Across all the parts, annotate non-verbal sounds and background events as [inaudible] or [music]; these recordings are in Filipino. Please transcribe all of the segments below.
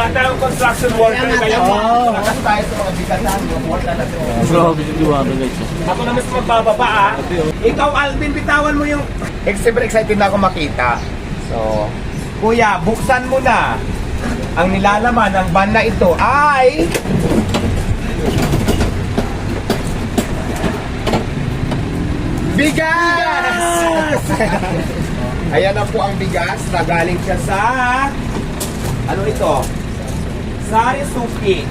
Lahat construction worker kayo. Oo. Kasi tayo sa mga bigatan, mga mortal na Grabe si Diwata guys. Ako na mas magbababa ah. Ikaw Alvin, bitawan mo yung... Eh, Super excited na ako makita. So, kuya, buksan mo na. Ang nilalaman ng van na ito ay... Bigas! [laughs] Ayan na po ang bigas na galing siya sa... Ano ito? Sarisuki.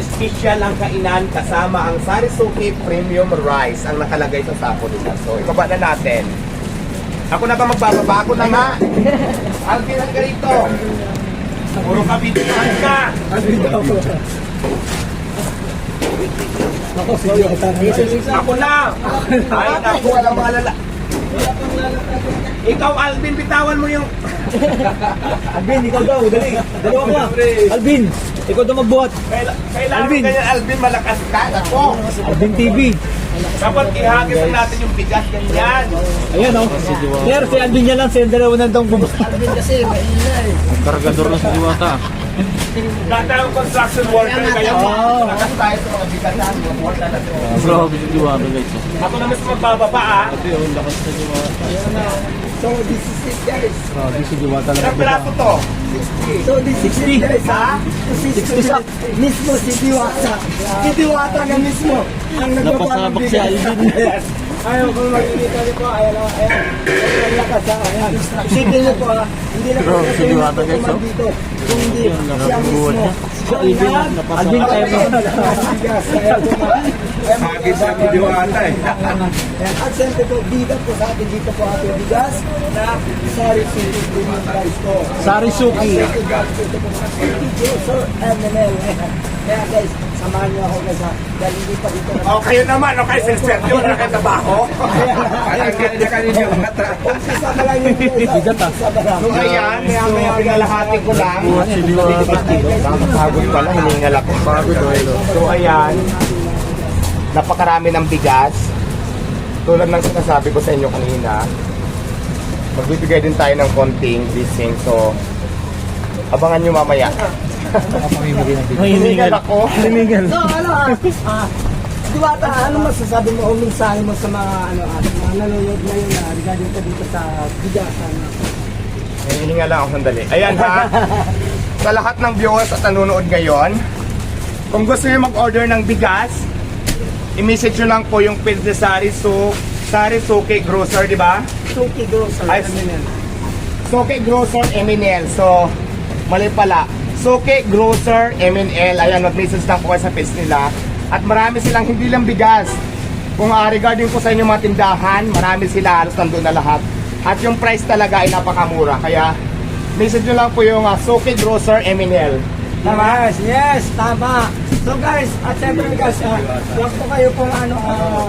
Special ang kainan kasama ang Sarisuki Premium Rice ang nakalagay sa sako nila. So, ibaba na natin. Ako na ba magbababa? Ako na nga. [laughs] Alvin, ang ganito. Puro kabitihan ka. Ako Diwata. Ako na. Ay, naku, alam alala. Ikaw Alvin, bitawan mo yung... Alvin, ikaw daw. Dali. Dalawa ka. Alvin, ikaw daw magbuhat. Kaila- Kailangan Alvin. ganyan Alvin, malakas ka. Ako. Alvin TV. Dapat ihagis lang natin yung bigas ganyan. Ayan o. Sir, si Alvin yan lang. Siya dalawa na daw bubuhat. Kargador na si Diwata. Lahat ng construction worker kayo. Oo. Kasi tayo sa mga mortal na Grabe si Diwata guys. Ako na mas magbababa ah. Ate, ang lakas na Diwata. So, this is it guys. Grabe si Diwata Ilang piraso to? So, this is it guys ha. 60 sa. Mismo si Diwata. Si Diwata na mismo. Ang Napasabak si Alvin. [laughs] Ayaw ko makikita nito. Ayan o. Ayan. Ang lakas ha. Ayan. Isipin niyo po ha. Hindi na Bro, si Diwata, guys, oh. dito. Kung hindi siya mismo. niya. Si Alvin. Alvin tayo Sabi sa Diwata eh. [laughs] At siyempre po, bida po sa atin dito po ating bigas na sorry si Premium Rice ko. Sarisuki. So, MNL. Kaya guys, samahan niyo ako guys ha. Dahil hindi pa dito na O kayo naman, o kayo Sergio, nakatabaho. Ayan, kaya kanina yung mata. Umpisa pa lang yung Bigat. Umpisa pa lang. So ayan, maya maya pinalahati ko lang. Pagod pala, hiningal ako. Pagod So ayan, Napakarami ng bigas. Tulad ng sinasabi ko sa inyo kanina, magbibigay din tayo ng konting bising. So, abangan nyo mamaya. Hiningal ako. Hinihingal. So ano ah, ah, Diwata, ano masasabi mo o mensahe mo sa mga ano ah, mga nanonood ngayon na regarding ka dito sa bigas ano? Hiningal lang ako sandali. Ayan ha. [laughs] sa lahat ng viewers at nanonood ngayon, kung gusto nyo mag-order ng bigas, i-message nyo lang po yung page ni Sarisu, Sarisuke Grocer, di ba? Suki Grocer. Ay, Soke Grocer MNL. So, mali pala. Soke Grocer MNL. Ayan, mag-message lang po kayo sa page nila. At marami silang hindi lang bigas. Kung uh, regarding po sa inyong mga tindahan, marami sila, halos nandun na lahat. At yung price talaga ay napakamura. Kaya, message nyo lang po yung uh, Soke Grocer MNL. Tama, yes, yes, tama. So guys, at syempre guys, ah, huwag po kayo pong ano, ah,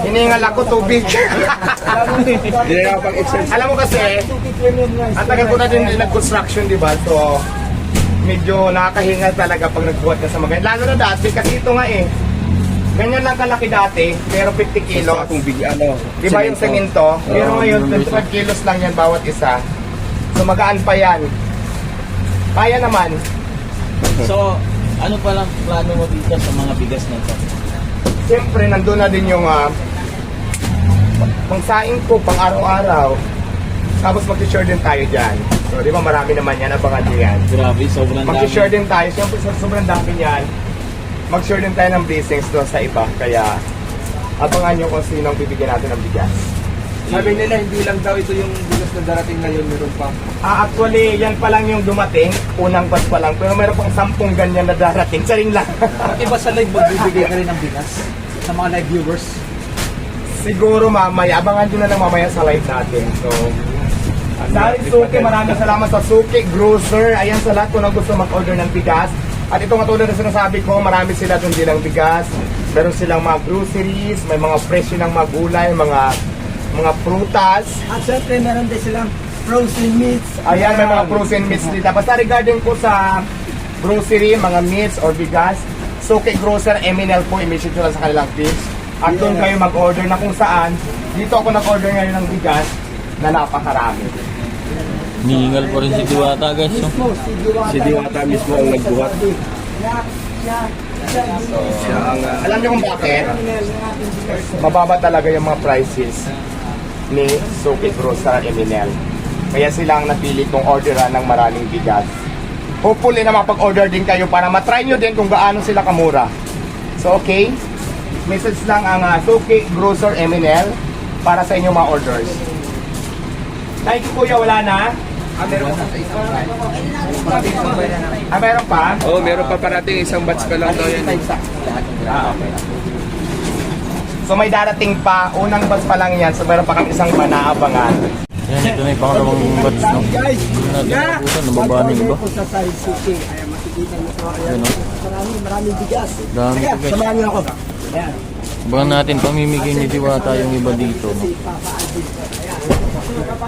Hiningal ako tubig. Hindi na ako pag-exercise. Alam mo kasi. Ang tagal ko na din nag-construction, di ba? So, medyo nakakahingal talaga pag nagbuhat ka sa mga. Lalo na dati, kasi ito nga eh. Ganyan lang kalaki dati, pero 50 kilos. Kung bigyan ano. Di ba yung semento? Pero ngayon, 25 kilos lang yan bawat isa. So, magaan pa yan. Kaya naman. So, ano pa lang plano mo dito sa mga bigas na ito? Siyempre, nandun na din yung uh, pangsaing ko, pang araw-araw. Tapos mag-share din tayo dyan. So, di ba marami naman yan, abangan nyo yan. Grabe, sobrang dami. Mag-share din tayo. Siyempre, sobrang dami niyan. Mag-share din tayo ng blessings doon sa iba. Kaya, abangan nyo kung sino ang bibigyan natin ng bigas. Sabi nila hindi lang daw ito yung bigas na darating ngayon, meron pa. Ah, actually, yan pa lang yung dumating. Unang batch pa lang. Pero meron pang sampung ganyan na darating. Saring lang. Pati ba sa live magbibigay ka rin ng bigas? Sa mga live viewers? Siguro mamaya. Abangan nyo na lang mamaya sa live natin. So, Dahil Suki, maraming salamat sa Suki Grocer. Ayan sa lahat kung na gusto mag-order ng bigas. At ito nga tulad na sinasabi ko, marami sila doon din ng bigas. Meron silang mga groceries, may mga presyo ng mga gulay, mga mga prutas. At syempre meron din silang frozen meats. Ayan, may mga frozen meats dito. Basta regarding po sa grocery, mga meats or bigas, Suki Grocer MNL po, i-message nyo lang sa kanilang page. At doon kayo mag-order na kung saan. Dito ako nag-order ngayon ng bigas na napakarami. Hihingal pa rin si Diwata guys. Mismo, si Diwata. Mismo ang nagbuhat. Siya, ang ah, Alam niyo kung bakit? Mababa talaga yung mga prices ni Suki Grocer Eminel. Kaya sila ang napili kong orderan ng maraming bigas. Hopefully na makapag-order din kayo para matry nyo din kung gaano sila kamura. So okay, message lang ang uh, Suki Grocer Eminel para sa inyong mga orders. Thank you kuya, wala na. Ah, meron pa sa isang batch. Ah, meron pa? Oo, meron pa parating isang batch pa lang daw yan. Ah, okay. So may darating pa, unang batch pa lang yan, so meron pa kami isang panaabangan. Yan, ito na yung pangalawang batch no. Guys, yeah. nababa na yung iba. sa Side City. Ayan, makikita po. Ayan, Yan, oh. marami, bigas. Dami po, guys. samahan niyo ako. Ayan. Abangan natin pamimigay ni Diwata yung iba dito. No?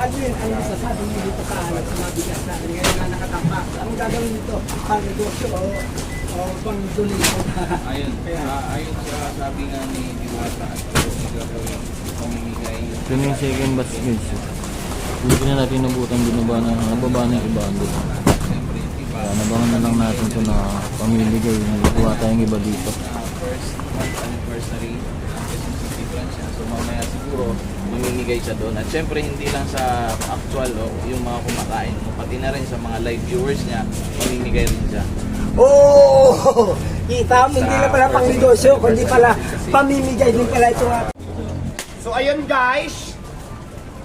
Alvin, ano masasabi niyo dito sa ano, sa mga bigas natin ngayon na nakatampak? Anong gagawin dito? Pang pang? Ayun, ah, ayun sa sabi nga ni Diwata at yung gagawin pamimigay Ito na yung second batch guys. Hindi na natin nabutan, binaba na, nababa na yung iba. Yung iba Kaya nabangan na lang natin ito na pamimigay ng Diwata yung iba dito. na first month anniversary ng Quezon City branch. So mamaya siguro mamimigay siya doon. At syempre hindi lang sa actual oh, yung mga kumakain mo, pati na rin sa mga live viewers niya, mamimigay rin siya. Oh! Kita mo, hindi na pala pang negosyo, kundi pala pamimigay din pala ito. So ayun guys,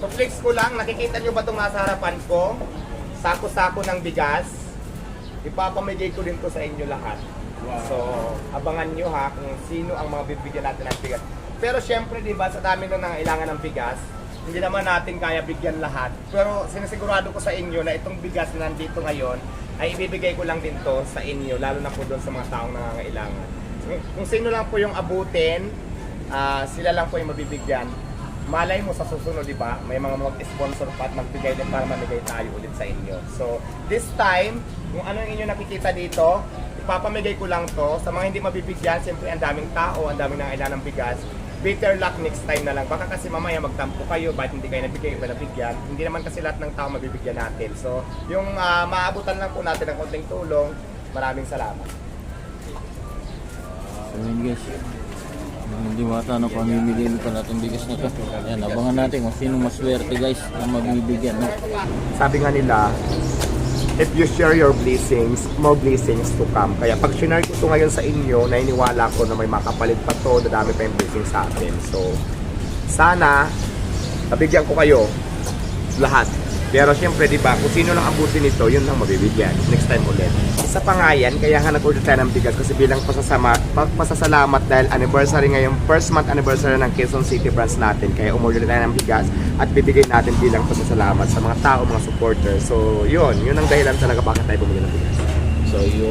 so flex ko lang, nakikita nyo ba itong nasa harapan ko? Sako-sako ng bigas. Ipapamigay ko din to sa inyo lahat. So, abangan nyo ha kung sino ang mga bibigyan natin ng bigas. Pero syempre, di ba, sa dami na nangailangan ng bigas, hindi naman natin kaya bigyan lahat. Pero sinisigurado ko sa inyo na itong bigas na nandito ngayon, ay ibibigay ko lang din to sa inyo, lalo na po doon sa mga taong nangangailangan. Kung- sino lang po yung abutin, ah, sila lang po yung mabibigyan. Malay mo sa susunod, di ba? May mga mag-sponsor pa at magbigay din para mamigay tayo ulit sa inyo. So, this time, kung ano yung inyo nakikita dito, ipapamigay ko lang to. Sa mga hindi mabibigyan, siyempre ang daming tao, ang daming nangailangan ng bigas. Better luck next time na lang. Baka kasi mamaya magtampo kayo, bakit hindi kayo nabigay, iba nabigyan. Hindi naman kasi lahat ng tao mabibigyan natin. So, yung ah, maabutan lang po natin ng konting tulong, maraming salamat. So yun guys. Yung Diwata na pamimigay pa natin bigas na to. Ayan, abangan natin kung sino maswerte guys na mabibigyan. No? sabi nga nila, if you share your blessings, more blessings to come. Kaya pag sinare ko ito ngayon sa inyo, nainiwala ko na may makapalit pa to, dadami pa yung blessings sa atin. So, sana, nabigyan ko kayo lahat. Pero syempre, di ba, kung sino lang abutin nito, yun lang mabibigyan. Next time ulit. Isa pa nga yan, kaya nga nag-order tayo ng bigas kasi bilang pasasama, pa- pasasalamat dahil anniversary ngayon, first month anniversary ng Quezon City branch natin. Kaya umorder tayo ng bigas at bibigay natin bilang pasasalamat sa mga tao, mga supporters. So, yun, yun ang dahilan talaga bakit tayo bumili ng bigas. So yun.